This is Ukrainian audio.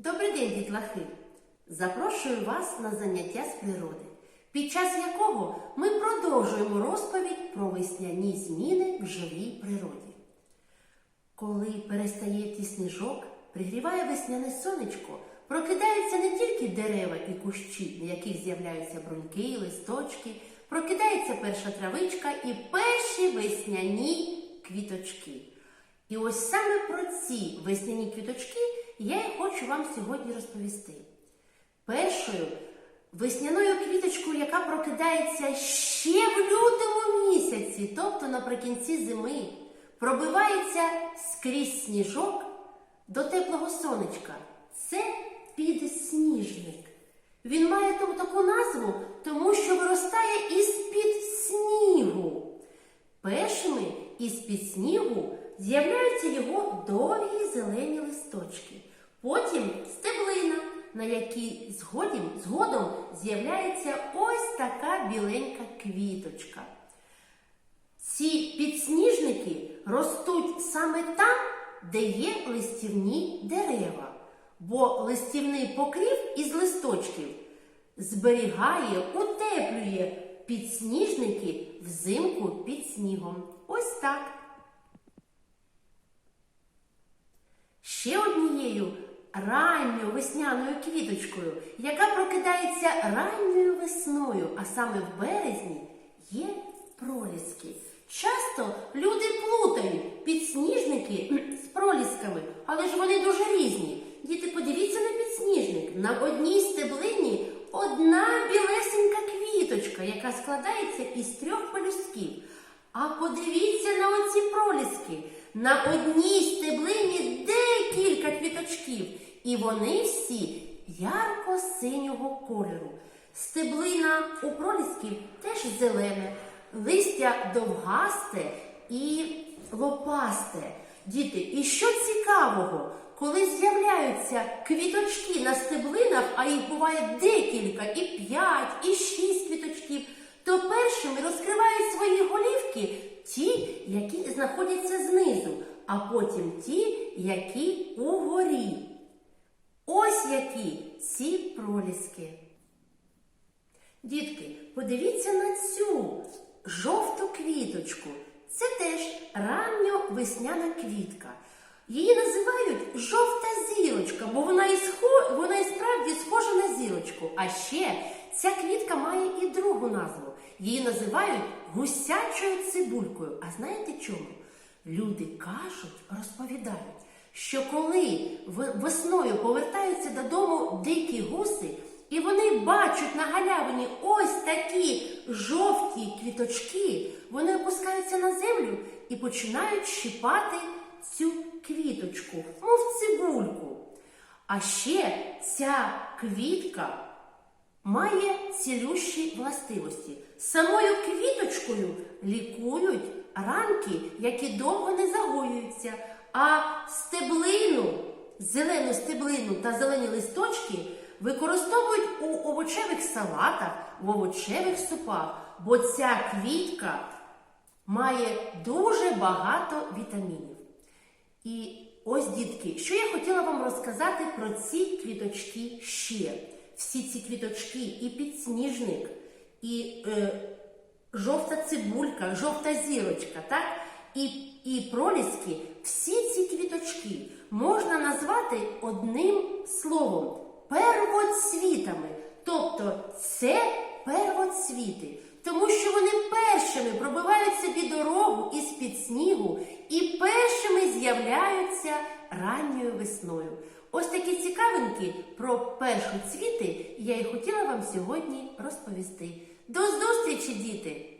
Добрий день, дітлахи! Запрошую вас на заняття з природи, під час якого ми продовжуємо розповідь про весняні зміни в живій природі. Коли перестає йти сніжок, пригріває весняне сонечко, прокидаються не тільки дерева і кущі, на яких з'являються бруньки, листочки, прокидається перша травичка і перші весняні квіточки. І ось саме про ці весняні квіточки я і хочу вам сьогодні розповісти. Першою весняною квіточкою, яка прокидається ще в лютому місяці, тобто наприкінці зими, пробивається скрізь сніжок до теплого сонечка. Це підсніжник. Він має тому таку назву, тому що виростає із-під снігу. Першими із-під снігу з'являються його довгі зелені листочки. Потім стеблина, на якій згодом, згодом з'являється ось така біленька квіточка. Ці підсніжники ростуть саме там, де є листівні дерева, бо листівний покрив із листочків зберігає, утеплює підсніжники взимку під снігом. Ось так. Ще однією ранньою весняною квіточкою, яка прокидається ранньою весною, а саме в березні, є проліски. Часто люди плутають підсніжники з пролісками, але ж вони дуже різні. Діти, подивіться на підсніжник. На одній стеблині одна білесенька квіточка, яка складається із трьох пелюстків. А подивіться на оці проліски. На одній стеблині декілька квіточків, і вони всі ярко-синього кольору. Стеблина у пролісків теж зелене, листя довгасте і лопасте. Діти, і що цікавого, коли з'являються квіточки на стеблинах, а їх буває декілька, і п'ять, і шість квіточків, то першими розкривають свої голівки ті, які знаходяться знизу, а потім ті, які угорі. Ось які ці проліски. Дітки, подивіться на цю жовту квіточку. Це теж ранньо-весняна квітка. Її називають жовта зірочка, бо вона і, схо... вона і справді схожа на зірочку. А ще ця квітка має і другу назву. Її називають гусячою цибулькою. А знаєте чому? Люди кажуть, розповідають, що коли весною повертаються додому дикі гуси, і вони бачать на галявині ось такі жовті квіточки, вони опускаються на землю і починають щипати цю квіточку, мов цибульку. А ще ця квітка має цілющі властивості. Самою квіточкою лікують ранки, які довго не загоюються, а стеблину, зелену стеблину та зелені листочки використовують у овочевих салатах, в овочевих супах, бо ця квітка має дуже багато вітамінів. І ось, дітки, що я хотіла вам розказати про ці квіточки ще. Всі ці квіточки, і підсніжник, і е, жовта цибулька, жовта зірочка, так? І, і проліски, всі ці квіточки можна назвати одним словом первоцвітами. Тобто це первоцвіти, тому що вони першими пробивають собі дорогу із-під снігу і першими з'являються ранньою весною. Ось такі цікавинки про першоцвіти я і хотіла вам сьогодні розповісти. До зустрічі, діти!